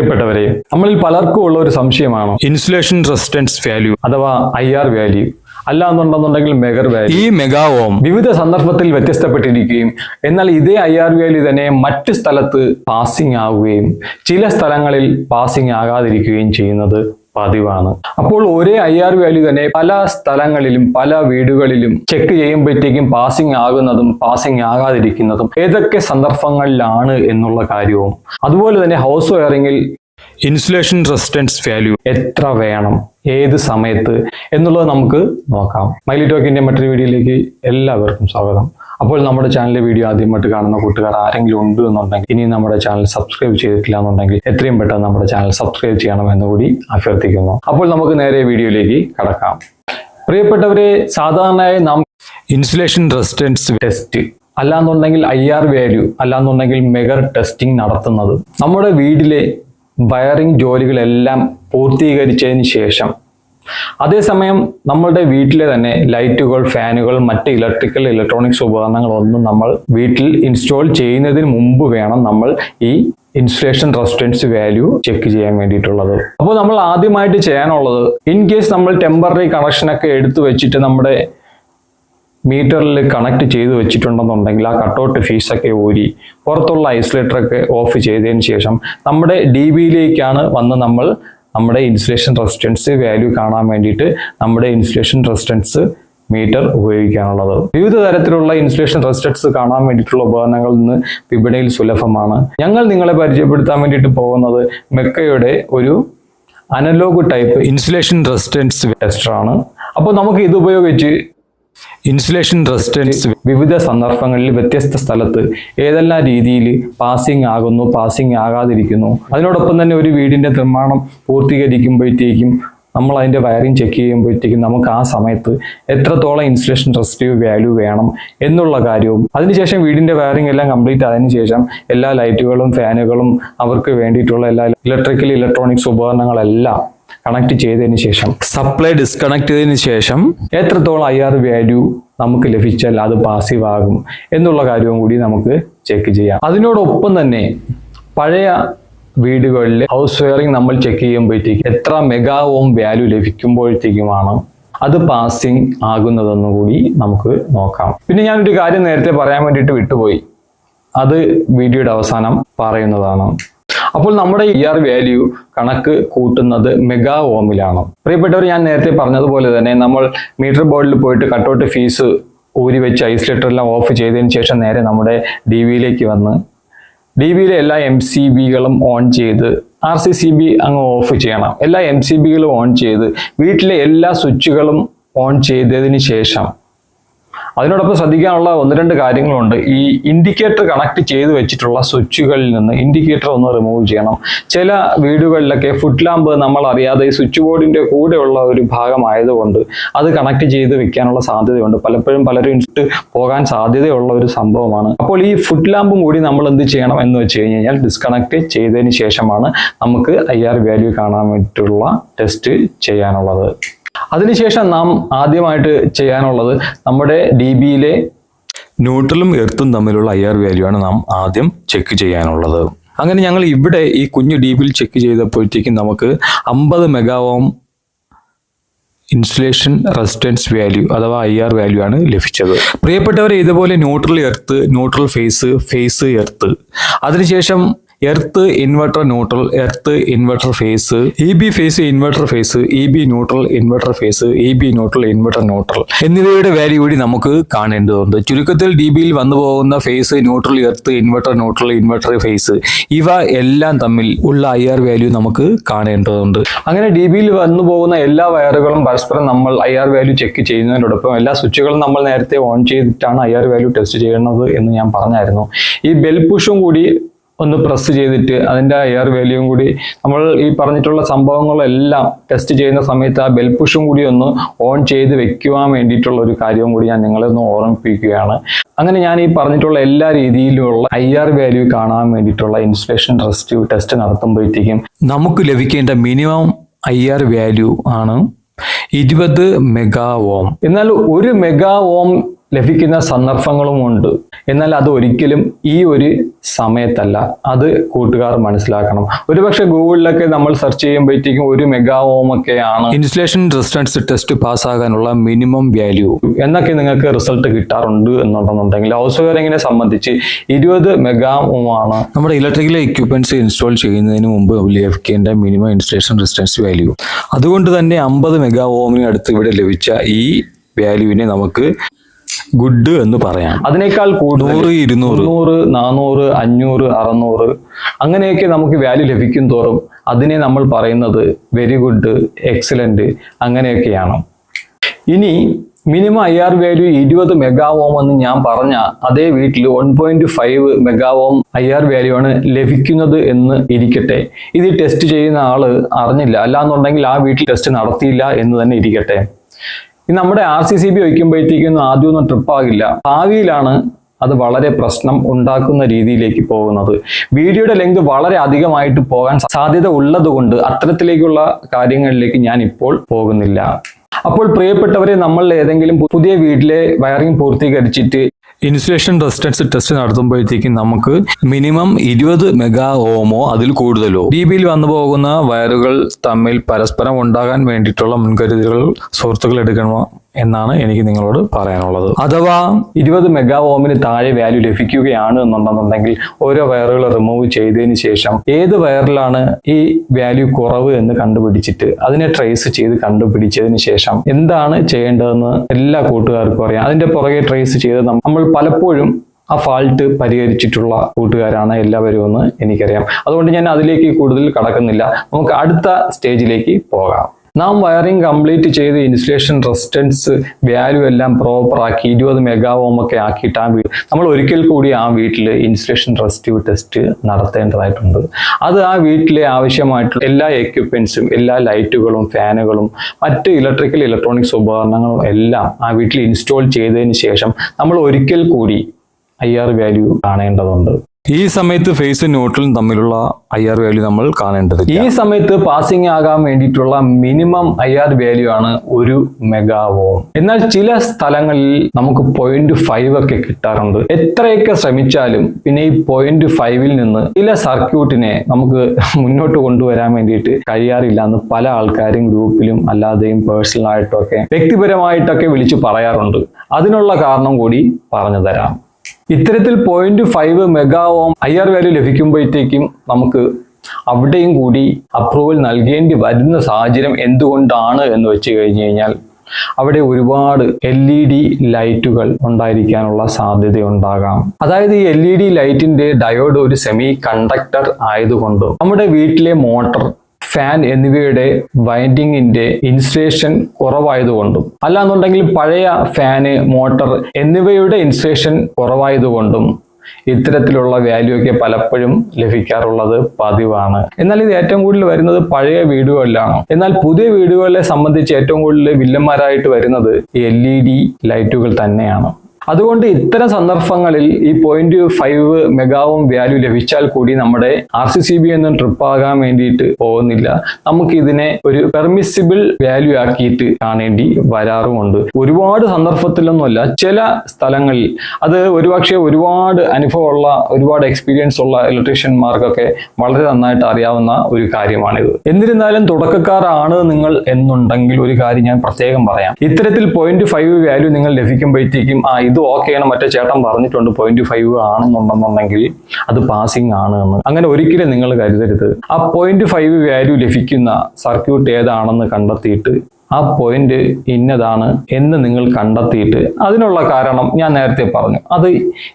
പ്രിയപ്പെട്ടവരെ നമ്മളിൽ പലർക്കും ഉള്ള ഒരു സംശയമാണ്? ഇൻസുലേഷൻ റെസിസ്റ്റൻസ് വാല്യൂ അഥവാ ഐ ആർ വാല്യൂ അല്ല എന്നുണ്ടെന്നുണ്ടെങ്കിൽ മെഗർ വാല്യൂ ഈ മെഗാ ഓം വിവിധ സന്ദർഭത്തിൽ വ്യത്യസ്തപ്പെട്ടിരിക്കുകയും എന്നാൽ ഇതേ ഐ ആർ വാല്യൂ തന്നെ മറ്റു സ്ഥലത്ത് പാസിംഗ് ആവുകയും ചില സ്ഥലങ്ങളിൽ പാസിംഗ് ആകാതിരിക്കുകയും ചെയ്യുന്നത് പതിവാണ്. അപ്പോൾ ഒരേ ഐ ആർ വാല്യൂ തന്നെ പല സ്ഥലങ്ങളിലും പല വീടുകളിലും ചെക്ക് ചെയ്യുമ്പോഴത്തേക്കും പാസിംഗ് ആകുന്നതും പാസിംഗ് ആകാതിരിക്കുന്നതും ഏതൊക്കെ സന്ദർഭങ്ങളിലാണ് എന്നുള്ള കാര്യവും. അതുപോലെ തന്നെ ഹൗസ് വയറിങ്ങിൽ ഇൻസുലേഷൻ റെസിസ്റ്റൻസ് വാല്യൂ എത്ര വേണം? ഏത് സമയത്ത്? എന്നുള്ളത് നമുക്ക് നോക്കാം. മൈലി ടോക്കിന്റെ മറ്റൊരു വീഡിയോയിലേക്ക് എല്ലാവർക്കും സ്വാഗതം. അപ്പോൾ നമ്മുടെ ചാനലിലെ വീഡിയോ ആദ്യമായിട്ട് കാണുന്ന കൂട്ടുകാർ ആരെങ്കിലും ഉണ്ട് എന്നുണ്ടെങ്കിൽ ഇനി നമ്മുടെ ചാനൽ സബ്സ്ക്രൈബ് ചെയ്തിട്ടില്ല എന്നുണ്ടെങ്കിൽ എത്രയും പെട്ടെന്ന് നമ്മുടെ ചാനൽ സബ്സ്ക്രൈബ് ചെയ്യണമെന്ന് കൂടി അഭ്യർത്ഥിക്കുന്നു. അപ്പോൾ നമുക്ക് നേരെ വീഡിയോയിലേക്ക് കടക്കാം. പ്രിയപ്പെട്ടവരെ സാധാരണയായി നാം ഇൻസുലേഷൻ റെസിസ്റ്റൻസ് ടെസ്റ്റ് അല്ലാന്നുണ്ടെങ്കിൽ ഐ ആർ വാല്യൂ അല്ലാന്നുണ്ടെങ്കിൽ മെഗർ ടെസ്റ്റിംഗ് നടത്തുന്നത്. നമ്മുടെ വീട്ടിലെ വയറിംഗ് ജോലികളെല്ലാം പൂർത്തീകരിച്ചതിന് ശേഷം. അതേസമയം നമ്മളുടെ വീട്ടിലെ തന്നെ ലൈറ്റുകൾ ഫാനുകൾ മറ്റ് ഇലക്ട്രിക്കൽ ഇലക്ട്രോണിക്സ് ഉപകരണങ്ങളൊന്നും നമ്മൾ വീട്ടിൽ ഇൻസ്റ്റാൾ ചെയ്യുന്നതിന് മുമ്പ് വേണം നമ്മൾ ഈ ഇൻസുലേഷൻ റെസിസ്റ്റൻസ് വാല്യൂ ചെക്ക് ചെയ്യാൻ വേണ്ടിയിട്ടുള്ളത്. അപ്പോൾ നമ്മൾ ആദ്യമായിട്ട് ചെയ്യാനുള്ളത് ഇൻ കേസ് നമ്മൾ ടെമ്പററി കണക്ഷനൊക്കെ എടുത്തു വെച്ചിട്ട് നമ്മുടെ മീറ്ററിൽ കണക്ട് ചെയ്ത് വെച്ചിട്ടുണ്ടെന്നുണ്ടെങ്കിൽ ആ കട്ടൗട്ട് ഫീസൊക്കെ ഊരി പുറത്തുള്ള ഐസൊലേറ്ററൊക്കെ ഓഫ് ചെയ്തതിന് ശേഷം നമ്മുടെ ഡി ബിയിലേക്കാണ് വന്ന് നമ്മൾ നമ്മുടെ ഇൻസുലേഷൻ റെസിസ്റ്റൻസ് വാല്യൂ കാണാൻ വേണ്ടിയിട്ട് നമ്മുടെ ഇൻസുലേഷൻ റെസിസ്റ്റൻസ് മീറ്റർ ഉപയോഗിക്കാനുള്ളത്. വിവിധ തരത്തിലുള്ള ഇൻസുലേഷൻ റെസിസ്റ്റൻസ് കാണാൻ വേണ്ടിയിട്ടുള്ള ഉപകരണങ്ങളിൽ നിന്ന് വിപണിയിൽ സുലഭമാണ്. ഞങ്ങൾ നിങ്ങളെ പരിചയപ്പെടുത്താൻ വേണ്ടിയിട്ട് പോകുന്നത് മെക്കയുടെ ഒരു analogue type insulation resistance tester ആണ് അപ്പോൾ നമുക്ക് ഇത് ഉപയോഗിച്ച് ഇൻസുലേഷൻ റെസിസ്റ്റൻസ് വിവിധ സന്ദർഭങ്ങളിൽ വ്യത്യസ്ത സ്ഥലത്ത് ഏതെല്ലാം രീതിയിൽ പാസിംഗ് ആകുന്നു പാസിംഗ് ആകാതിരിക്കുന്നു. അതിനോടൊപ്പം തന്നെ ഒരു വീടിന്റെ നിർമ്മാണം പൂർത്തീകരിക്കുമ്പോഴത്തേക്കും നമ്മൾ അതിന്റെ വയറിംഗ് ചെക്ക് ചെയ്യുമ്പോഴത്തേക്കും നമുക്ക് ആ സമയത്ത് എത്രത്തോളം ഇൻസുലേഷൻ റെസിസ്റ്റീവ് വാല്യൂ വേണം എന്നുള്ള കാര്യവും അതിനുശേഷം വീടിന്റെ വയറിംഗ് എല്ലാം കംപ്ലീറ്റ് ആയതിനു ശേഷം എല്ലാ ലൈറ്റുകളും ഫാനുകളും അവർക്ക് വേണ്ടിയിട്ടുള്ള എല്ലാ ഇലക്ട്രിക്കൽ ഇലക്ട്രോണിക്സ് ഉപകരണങ്ങളെല്ലാം കണക്ട് ചെയ്തതിന് ശേഷം സപ്ലൈ ഡിസ്കണക്ട് ചെയ്തതിന് ശേഷം എത്രത്തോളം ഐ ആർ വാല്യൂ നമുക്ക് ലഭിച്ചാൽ അത് പാസീവ് ആകും എന്നുള്ള കാര്യവും കൂടി നമുക്ക് ചെക്ക് ചെയ്യാം. അതിനോടൊപ്പം തന്നെ പഴയ വീടുകളിൽ ഹൗസ് വയറിംഗ് നമ്മൾ ചെക്ക് ചെയ്യുമ്പോഴത്തേക്ക് എത്ര മെഗാ ഓം വാല്യൂ ലഭിക്കുമ്പോഴത്തേക്കുമാണ് അത് പാസിംഗ് ആകുന്നതെന്ന് കൂടി നമുക്ക് നോക്കാം. പിന്നെ ഞാനൊരു കാര്യം നേരത്തെ പറയാൻ വേണ്ടിയിട്ട് വിട്ടുപോയി. അത് വീഡിയോയുടെ അവസാനം പറയുന്നതാണ്. അപ്പോൾ നമ്മുടെ ഇ ആർ വാല്യൂ കണക്ക് കൂട്ടുന്നത് മെഗാ ഓമിലാണ് പ്രിയപ്പെട്ടവർ ഞാൻ നേരത്തെ പറഞ്ഞതുപോലെ തന്നെ നമ്മൾ മീറ്റർ ബോർഡിൽ പോയിട്ട് കട്ടൗട്ട് ഫീസ് ഊരി വെച്ച് ഐസൊലേറ്റർ എല്ലാം ഓഫ് ചെയ്തതിന് ശേഷം നേരെ നമ്മുടെ ഡി വിയിലേക്ക് വന്ന് ഡി വിയിലെ എല്ലാ എം സി ബികളും ഓൺ ചെയ്ത് ആർ സി സി ബി അങ്ങ് ഓഫ് ചെയ്യണം. എല്ലാ എം സി ബികളും ഓൺ ചെയ്ത് വീട്ടിലെ എല്ലാ സ്വിച്ചുകളും ഓൺ ചെയ്തതിന് ശേഷം അതിനോടൊപ്പം ശ്രദ്ധിക്കാനുള്ള ഒന്ന് രണ്ട് കാര്യങ്ങളുണ്ട്. ഈ ഇൻഡിക്കേറ്റർ കണക്ട് ചെയ്ത് വെച്ചിട്ടുള്ള സ്വിച്ചുകളിൽ നിന്ന് ഇൻഡിക്കേറ്റർ ഒന്ന് റിമൂവ് ചെയ്യണം. ചില വീടുകളിലൊക്കെ ഫുഡ് ലാമ്പ് നമ്മൾ അറിയാതെ ഈ സ്വിച്ച് ബോർഡിന്റെ കൂടെയുള്ള ഒരു ഭാഗമായതുകൊണ്ട് അത് കണക്ട് ചെയ്ത് വെക്കാനുള്ള സാധ്യതയുണ്ട്. പലപ്പോഴും പലരും ഇട്ട് പോകാൻ സാധ്യതയുള്ള ഒരു സംഭവമാണ്. അപ്പോൾ ഈ ഫുഡ് ലാമ്പും കൂടി നമ്മൾ എന്ത് ചെയ്യണം എന്ന് വെച്ച് കഴിഞ്ഞാൽ ഡിസ്കണക്ട് ചെയ്തതിന് ശേഷമാണ് നമുക്ക് ഐ ആർ വാല്യൂ കാണാൻ വേണ്ടിയിട്ടുള്ള ടെസ്റ്റ് ചെയ്യാനുള്ളത്. അതിനുശേഷം നാം ആദ്യമായിട്ട് ചെയ്യാനുള്ളത് നമ്മുടെ ഡി ബിയിലെ ന്യൂട്രലും എർത്തും തമ്മിലുള്ള ഐ ആർ വാല്യൂ ആണ് നാം ആദ്യം ചെക്ക് ചെയ്യാനുള്ളത്. അങ്ങനെ ഞങ്ങൾ ഇവിടെ ഈ കുഞ്ഞു ഡി ബിയിൽ ചെക്ക് ചെയ്തപ്പോഴത്തേക്കും നമുക്ക് അമ്പത് മെഗാവോം ഇൻസുലേഷൻ റെസിസ്റ്റൻസ് വാല്യൂ അഥവാ ഐ ആർ വാല്യൂ ആണ് ലഭിച്ചത്. പ്രിയപ്പെട്ടവരെ ഇതുപോലെ neutral earth neutral phase phase earth അതിനുശേഷം earth inverter neutral earth inverter phase E B phase inverter phase E B neutral inverter phase E B neutral inverter neutral എന്നിവയുടെ value കൂടി നമുക്ക് കാണേണ്ടതുണ്ട്. ചുരുക്കത്തിൽ ഡി ബിയിൽ വന്നു പോകുന്ന phase neutral earth inverter neutral inverter phase ഇവ എല്ലാം തമ്മിൽ ഉള്ള ഐ ആർ വാല്യൂ നമുക്ക് കാണേണ്ടതുണ്ട്. അങ്ങനെ ഡി ബിയിൽ വന്നു പോകുന്ന എല്ലാ വയറുകളും പരസ്പരം നമ്മൾ ഐ ആർ വാല്യൂ ചെക്ക് ചെയ്യുന്നതിനോടൊപ്പം എല്ലാ സ്വിച്ചുകളും നമ്മൾ നേരത്തെ ഓൺ ചെയ്തിട്ടാണ് ഐ ആർ വാല്യൂ ടെസ്റ്റ് ചെയ്യുന്നത് എന്ന് ഞാൻ പറഞ്ഞായിരുന്നു. ഈ ബെൽ പുഷും കൂടി ഒന്ന് പ്രസ് ചെയ്തിട്ട് അതിന്റെ എയർ വാല്യൂവും കൂടി നമ്മൾ ഈ പറഞ്ഞിട്ടുള്ള സംഭവങ്ങളെല്ലാം ടെസ്റ്റ് ചെയ്യുന്ന സമയത്ത് ആ ബെൽ പുഷും കൂടി ഒന്ന് ഓൺ ചെയ്ത് വെക്കുവാൻ വേണ്ടിയിട്ടുള്ള ഒരു കാര്യവും കൂടി ഞാൻ നിങ്ങളെ ഒന്ന് ഓർമ്മിപ്പിക്കുകയാണ്. അങ്ങനെ ഞാൻ ഈ പറഞ്ഞിട്ടുള്ള എല്ലാ രീതിയിലുമുള്ള ഐ ആർ വാല്യൂ കാണാൻ വേണ്ടിയിട്ടുള്ള ഇൻസുലേഷൻ ടെസ്റ്റ് ടെസ്റ്റ് നടത്തുമ്പോഴത്തേക്കും നമുക്ക് ലഭിക്കേണ്ട മിനിമം ഐ ആർ വാല്യൂ ആണ് ഇരുപത് മെഗാ ഓം എന്നാൽ ഒരു മെഗാ ഓം ലഭിക്കുന്ന സന്ദർഭങ്ങളുമുണ്ട് എന്നാൽ അത് ഒരിക്കലും ഈ ഒരു സമയത്തല്ല. അത് കൂട്ടുകാർ മനസ്സിലാക്കണം. ഒരുപക്ഷെ ഗൂഗിളിലൊക്കെ നമ്മൾ സെർച്ച് ചെയ്യുമ്പോഴത്തേക്കും ഒരു മെഗാ ഓം ഒക്കെയാണ് ഇൻസുലേഷൻ റെസിസ്റ്റൻസ് ടെസ്റ്റ് പാസ്സാകാനുള്ള മിനിമം വാല്യൂ എന്നൊക്കെ നിങ്ങൾക്ക് റിസൾട്ട് കിട്ടാറുണ്ട് എന്നുണ്ടെന്നുണ്ടെങ്കിൽ ഹൗസ് വയറിങ്ങിനെ സംബന്ധിച്ച് ഇരുപത് മെഗാ ഓം ആണ്. നമ്മുടെ ഇലക്ട്രിക്കൽ എക്യുപ്മെന്റ്സ് ഇൻസ്റ്റാൾ ചെയ്യുന്നതിന് മുമ്പ് ലഭിക്കേണ്ട മിനിമം ഇൻസുലേഷൻ റെസിസ്റ്റൻസ് വാല്യൂ അതുകൊണ്ട് തന്നെ അമ്പത് മെഗാ ഓമിന് അടുത്ത് ഇവിടെ ലഭിച്ച ഈ വാല്യൂവിനെ നമുക്ക് ഗുഡ് എന്ന് പറയാം. അതിനേക്കാൾ നൂറ് ഇരുന്നൂറ്. നൂറ് നാനൂറ് അഞ്ഞൂറ് അറുന്നൂറ് അങ്ങനെയൊക്കെ നമുക്ക് വാല്യൂ ലഭിക്കും തോറും അതിനെ നമ്മൾ പറയുന്നത് വെരി ഗുഡ് എക്സലന്റ് അങ്ങനെയൊക്കെയാണ്. ഇനി മിനിമം ഐ ആർ വാല്യൂ ഇരുപത് മെഗാ ഓം എന്ന് ഞാൻ പറഞ്ഞ അതേ വീട്ടിൽ one point five mega ohm I R value ആണ് ലഭിക്കുന്നത് എന്ന് ഇരിക്കട്ടെ. ഇത് ടെസ്റ്റ് ചെയ്യുന്ന ആൾ അറിഞ്ഞില്ല. അല്ലാന്നുണ്ടെങ്കിൽ ആ വീട്ടിൽ ടെസ്റ്റ് നടത്തിയില്ല എന്ന് തന്നെ ഇരിക്കട്ടെ. നമ്മുടെ ആർ സി സി ബി വയ്ക്കുമ്പോഴത്തേക്കൊന്നും ആദ്യമൊന്നും ട്രിപ്പ് ആകില്ല. ഭാവിയിലാണ് അത് വളരെ പ്രശ്നം ഉണ്ടാക്കുന്ന രീതിയിലേക്ക് പോകുന്നത്. വീഡിയോയുടെ ലെങ്ത് വളരെ അധികമായിട്ട് പോകാൻ സാധ്യത ഉള്ളതുകൊണ്ട് അത്തരത്തിലേക്കുള്ള കാര്യങ്ങളിലേക്ക് ഞാൻ ഇപ്പോൾ പോകുന്നില്ല. അപ്പോൾ പ്രിയപ്പെട്ടവരെ നമ്മൾ ഏതെങ്കിലും പുതിയ വീട്ടിലെ വയറിംഗ് പൂർത്തീകരിച്ചിട്ട് ഇൻസുലേഷൻ റെസിസ്റ്റൻസ് ടെസ്റ്റ് നടത്തുമ്പോഴത്തേക്കും നമുക്ക് മിനിമം ഇരുപത് മെഗാ ഓമോ അതിൽ കൂടുതലോ? ഡി ബിയിൽ വന്നു പോകുന്ന വയറുകൾ തമ്മിൽ പരസ്പരം ഉണ്ടാകാൻ വേണ്ടിയിട്ടുള്ള മുൻകരുതലുകൾ സുഹൃത്തുക്കൾ എടുക്കണമോ എന്നാണ് എനിക്ക് നിങ്ങളോട് പറയാനുള്ളത്. അഥവാ ഇരുപത് മെഗാ ഓമിന് താഴെ വാല്യൂ ലഭിക്കുകയാണ് എന്നുണ്ടെന്നുണ്ടെങ്കിൽ ഓരോ വയറുകൾ റിമൂവ് ചെയ്തതിന് ശേഷം ഏത് വയറിലാണ് ഈ വാല്യൂ കുറവ് എന്ന് കണ്ടുപിടിച്ചിട്ട് അതിനെ ട്രേസ് ചെയ്ത് കണ്ടുപിടിച്ചതിന് ശേഷം എന്താണ് ചെയ്യേണ്ടതെന്ന് എല്ലാ കൂട്ടുകാർക്കും അറിയാം. അതിന്റെ പുറകെ ട്രേസ് ചെയ്ത് നമ്മൾ പലപ്പോഴും ആ ഫാൾട്ട് പരിഹരിച്ചിട്ടുള്ള കൂട്ടുകാരാണ് എല്ലാവരും എന്ന് എനിക്കറിയാം. അതുകൊണ്ട് ഞാൻ അതിലേക്ക് കൂടുതൽ കടക്കുന്നില്ല. നമുക്ക് അടുത്ത സ്റ്റേജിലേക്ക് പോകാം. നാം വയറിംഗ് കംപ്ലീറ്റ് ചെയ്ത് ഇൻസുലേഷൻ റെസിസ്റ്റൻസ് വാല്യൂ എല്ലാം പ്രോപ്പർ ആക്കി ഇരുപത് മെഗാ ഓം ഒക്കെ ആക്കിയിട്ട് ആ വീട് നമ്മൾ ഒരിക്കൽ കൂടി ആ വീട്ടിൽ ഇൻസുലേഷൻ റെസിസ്റ്റീവ് ടെസ്റ്റ് നടത്തേണ്ടതായിട്ടുണ്ട്. അത് ആ വീട്ടിലെ ആവശ്യമായിട്ടുള്ള എല്ലാ എക്യുപ്മെൻസും എല്ലാ ലൈറ്റുകളും ഫാനുകളും മറ്റ് ഇലക്ട്രിക്കൽ ഇലക്ട്രോണിക്സ് ഉപകരണങ്ങളും എല്ലാം ആ വീട്ടിൽ ഇൻസ്റ്റാൾ ചെയ്തതിന് ശേഷം നമ്മൾ ഒരിക്കൽ കൂടി ഐ ആർ വാല്യൂ കാണേണ്ടതുണ്ട്. ഈ സമയത്ത് ഫേസ് ന്യൂട്രലും തമ്മിലുള്ള ഐ ആർ വാല്യൂ നമ്മൾ കാണേണ്ടത് ഈ സമയത്ത് പാസിംഗ് ആകാൻ വേണ്ടിയിട്ടുള്ള മിനിമം ഐ ആർ വാല്യൂ ആണ് ഒരു മെഗാ ഓം എന്നാൽ ചില സ്ഥലങ്ങളിൽ നമുക്ക് പോയിന്റ് ഫൈവ് ഒക്കെ കിട്ടാറുണ്ട്. എത്രയൊക്കെ ശ്രമിച്ചാലും പിന്നെ ഈ പോയിന്റ് ഫൈവിൽ നിന്ന് ചില സർക്യൂട്ടിനെ നമുക്ക് മുന്നോട്ട് കൊണ്ടുവരാൻ വേണ്ടിയിട്ട് കഴിയാറില്ല എന്ന് പല ആൾക്കാരും ഗ്രൂപ്പിലും അല്ലാതെയും പേഴ്സണലായിട്ടൊക്കെ വ്യക്തിപരമായിട്ടൊക്കെ വിളിച്ചു പറയാറുണ്ട്. അതിനുള്ള കാരണം കൂടി പറഞ്ഞു തരാം. ഇത്തരത്തിൽ point five mega ohm I R value ലഭിക്കുമ്പോഴത്തേക്കും നമുക്ക് അവിടെയും കൂടി അപ്രൂവൽ നൽകേണ്ടി വരുന്ന സാഹചര്യം എന്തുകൊണ്ടാണ് എന്ന് വെച്ച് കഴിഞ്ഞു കഴിഞ്ഞാൽ അവിടെ ഒരുപാട് എൽ ഇ ഡി ലൈറ്റുകൾ ഉണ്ടായിരിക്കാനുള്ള സാധ്യത ഉണ്ടാകാം. അതായത് ഈ എൽ ഇ ഡി ലൈറ്റിന്റെ ഡയോഡ് ഒരു സെമി കണ്ടക്ടർ ആയതുകൊണ്ട് നമ്മുടെ വീട്ടിലെ മോട്ടർ ഫാൻ എന്നിവയുടെ വൈൻഡിങ്ങിന്റെ ഇൻസുലേഷൻ കുറവായതുകൊണ്ടും അല്ലാന്നുണ്ടെങ്കിൽ പഴയ ഫാന് മോട്ടർ എന്നിവയുടെ ഇൻസുലേഷൻ കുറവായതുകൊണ്ടും ഇത്തരത്തിലുള്ള വാല്യൂ ഒക്കെ പലപ്പോഴും ലഭിക്കാറുള്ളത് പതിവാണ്. എന്നാൽ ഇത് ഏറ്റവും കൂടുതൽ വരുന്നത് പഴയ വീടുകളിലാണ്. എന്നാൽ പുതിയ വീടുകളെ സംബന്ധിച്ച് ഏറ്റവും കൂടുതൽ വില്ലന്മാരായിട്ട് വരുന്നത് എൽ ലൈറ്റുകൾ തന്നെയാണ്. അതുകൊണ്ട് ഇത്തരം സന്ദർഭങ്ങളിൽ ഈ പോയിന്റ് ഫൈവ് മെഗാവും വാല്യൂ ലഭിച്ചാൽ കൂടി നമ്മുടെ ആർ സി സി ബി ഒന്നും ട്രിപ്പ് ആകാൻ വേണ്ടിയിട്ട് പോകുന്നില്ല. നമുക്ക് ഇതിനെ ഒരു പെർമിസിബിൾ വാല്യൂ ആക്കിയിട്ട് കാണേണ്ടി വരാറുമുണ്ട്. ഒരുപാട് സന്ദർഭത്തിലൊന്നുമല്ല ചില സ്ഥലങ്ങളിൽ അത് ഒരുപക്ഷെ ഒരുപാട് അനുഭവമുള്ള ഒരുപാട് എക്സ്പീരിയൻസ് ഉള്ള ഇലക്ട്രീഷ്യന്മാർക്കൊക്കെ വളരെ നന്നായിട്ട് അറിയാവുന്ന ഒരു കാര്യമാണിത്. എന്നിരുന്നാലും തുടക്കക്കാരാണ് നിങ്ങൾ എന്നുണ്ടെങ്കിൽ ഒരു കാര്യം ഞാൻ പ്രത്യേകം പറയാം. ഇത്തരത്തിൽ പോയിന്റ് ഫൈവ് വാല്യൂ നിങ്ങൾ ലഭിക്കുമ്പോഴത്തേക്കും ആ ഇത് ഓക്കെയാണ് മറ്റേ ചേട്ടൻ പറഞ്ഞിട്ടുണ്ട്. പോയിന്റ് ഫൈവ് ആണെന്നുണ്ടെന്നുണ്ടെങ്കിൽ അത് പാസിംഗ് ആണ് എന്ന്. അങ്ങനെ ഒരിക്കലും നിങ്ങൾ കരുതരുത്. ആ പോയിന്റ് ഫൈവ് വാല്യൂ ലഭിക്കുന്ന സർക്യൂട്ട് ഏതാണെന്ന് കണ്ടെത്തിയിട്ട് ആ പോയിന്റ് ഇന്നതാണ് എന്ന് നിങ്ങൾ കണ്ടെത്തിയിട്ട് അതിനുള്ള കാരണം ഞാൻ നേരത്തെ പറഞ്ഞു. അത്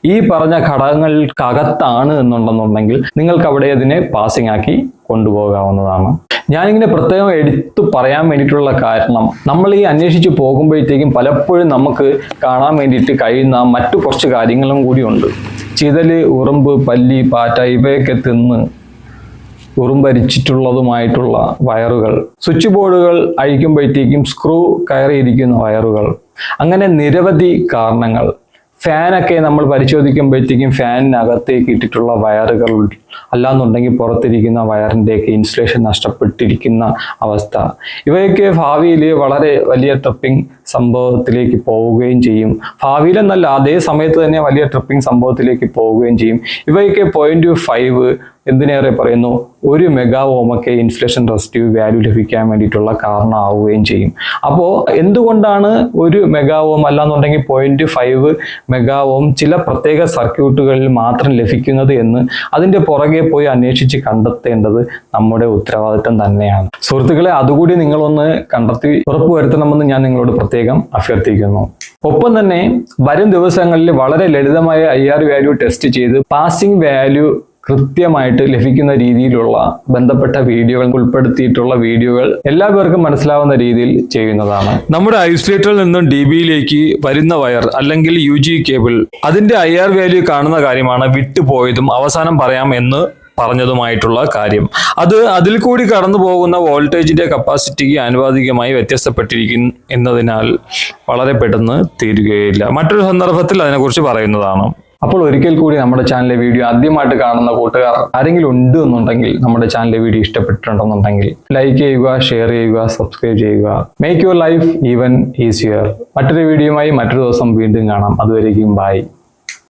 ഈ പറഞ്ഞ ഘടകങ്ങൾക്കകത്താണ് എന്നുണ്ടെന്നുണ്ടെങ്കിൽ നിങ്ങൾക്ക് അവിടെ അതിനെ പാസിംഗ് ആക്കി കൊണ്ടുപോകാവുന്നതാണ്. ഞാനിങ്ങനെ പ്രത്യേകം എടുത്തു പറയാൻ വേണ്ടിയിട്ടുള്ള കാരണം നമ്മൾ ഈ അന്വേഷിച്ച് പോകുമ്പോഴത്തേക്കും പലപ്പോഴും നമുക്ക് കാണാൻ വേണ്ടിയിട്ട് കഴിയുന്ന മറ്റു കുറച്ച് കാര്യങ്ങളും കൂടിയുണ്ട് ചിതൽ ഉറുമ്പ് പല്ലി പാറ്റ ഇവയൊക്കെ തിന്ന് ഉറുമ്പരിച്ചിട്ടുള്ളതുമായിട്ടുള്ള വയറുകൾ. സ്വിച്ച് ബോർഡുകൾ അഴിക്കുമ്പോഴത്തേക്കും സ്ക്രൂ കയറിയിരിക്കുന്ന വയറുകൾ. അങ്ങനെ നിരവധി കാരണങ്ങൾ. ഫാനൊക്കെ നമ്മൾ പരിശോധിക്കുമ്പോഴത്തേക്കും ഫാനിനകത്തേക്ക് ഇട്ടിട്ടുള്ള വയറുകൾ അല്ലാന്നുണ്ടെങ്കിൽ പുറത്തിരിക്കുന്ന വയറിന്റെയൊക്കെ ഇൻസുലേഷൻ നഷ്ടപ്പെട്ടിരിക്കുന്ന അവസ്ഥ. ഇവയൊക്കെ ഭാവിയിൽ വളരെ വലിയ ട്രിപ്പിംഗ് സംഭവത്തിലേക്ക് പോവുകയും ചെയ്യും. ഭാവിയിലെന്നല്ല അതേ സമയത്ത് തന്നെ വലിയ ട്രിപ്പിംഗ് സംഭവത്തിലേക്ക് പോവുകയും ചെയ്യും. ഇവയൊക്കെ പോയിന്റ് ഫൈവ് എന്തിനേറെ പറയുന്നു? ഒരു മെഗാ ഓമൊക്കെ ഇൻഫ്ലേഷൻ റെസിസ്റ്റീവ് വാല്യൂ ലഭിക്കാൻ വേണ്ടിയിട്ടുള്ള കാരണമാവുകയും ചെയ്യും. അപ്പോൾ എന്തുകൊണ്ടാണ് ഒരു മെഗാ ഓം അല്ലാന്നുണ്ടെങ്കിൽ പോയിന്റ് ഫൈവ് മെഗാ ഓം ചില പ്രത്യേക സർക്യൂട്ടുകളിൽ മാത്രം ലഭിക്കുന്നത് എന്ന് അതിന്റെ പുറകെ പോയി അന്വേഷിച്ച് കണ്ടെത്തേണ്ടത് നമ്മുടെ ഉത്തരവാദിത്തം തന്നെയാണ്. സുഹൃത്തുക്കളെ അതുകൂടി നിങ്ങളൊന്ന് കണ്ടെത്തി ഉറപ്പുവരുത്തണമെന്ന് ഞാൻ നിങ്ങളോട് പ്രത്യേകം അഭ്യർത്ഥിക്കുന്നു. ഒപ്പം തന്നെ വരും ദിവസങ്ങളിൽ വളരെ ലളിതമായ ഐ ആർ വാല്യൂ ടെസ്റ്റ് ചെയ്ത് പാസിംഗ് വാല്യൂ കൃത്യമായിട്ട് ലഭിക്കുന്ന രീതിയിലുള്ള ബന്ധപ്പെട്ട വീഡിയോകൾ ഉൾപ്പെടുത്തിയിട്ടുള്ള വീഡിയോകൾ എല്ലാ പേർക്കും മനസ്സിലാവുന്ന രീതിയിൽ ചെയ്യുന്നതാണ്. നമ്മുടെ ഐസൊലേറ്ററിൽ നിന്നും ഡി ബിയിലേക്ക് വരുന്ന വയർ അല്ലെങ്കിൽ യു ജി കേബിൾ അതിന്റെ ഐ ആർ വാല്യൂ കാണുന്ന കാര്യമാണ് വിട്ടുപോയതും അവസാനം പറയാം എന്ന് പറഞ്ഞതുമായിട്ടുള്ള കാര്യം. അത് അതിൽ കൂടി കടന്നു പോകുന്ന വോൾട്ടേജിന്റെ കപ്പാസിറ്റിക്ക് ആനുപാതികമായി വ്യത്യസ്തപ്പെട്ടിരിക്കും എന്നതിനാൽ വളരെ പെട്ടെന്ന് തീരുകയില്ല. മറ്റൊരു സന്ദർഭത്തിൽ അതിനെക്കുറിച്ച് പറയുന്നതാണ്. അപ്പോൾ ഒരിക്കൽ കൂടി നമ്മുടെ ചാനലിലെ വീഡിയോ ആദ്യമായിട്ട് കാണുന്ന കൂട്ടുകാർ ആരെങ്കിലും ഉണ്ട് എന്നുണ്ടെങ്കിൽ നമ്മുടെ ചാനലിലെ വീഡിയോ ഇഷ്ടപ്പെട്ടിട്ടുണ്ടെന്നുണ്ടെങ്കിൽ ലൈക്ക് ചെയ്യുക ഷെയർ ചെയ്യുക സബ്സ്ക്രൈബ് ചെയ്യുക. Make your life even easier മറ്റൊരു വീഡിയോയുമായി മറ്റൊരു ദിവസം വീണ്ടും കാണാം. അതുവരേക്കും ബൈ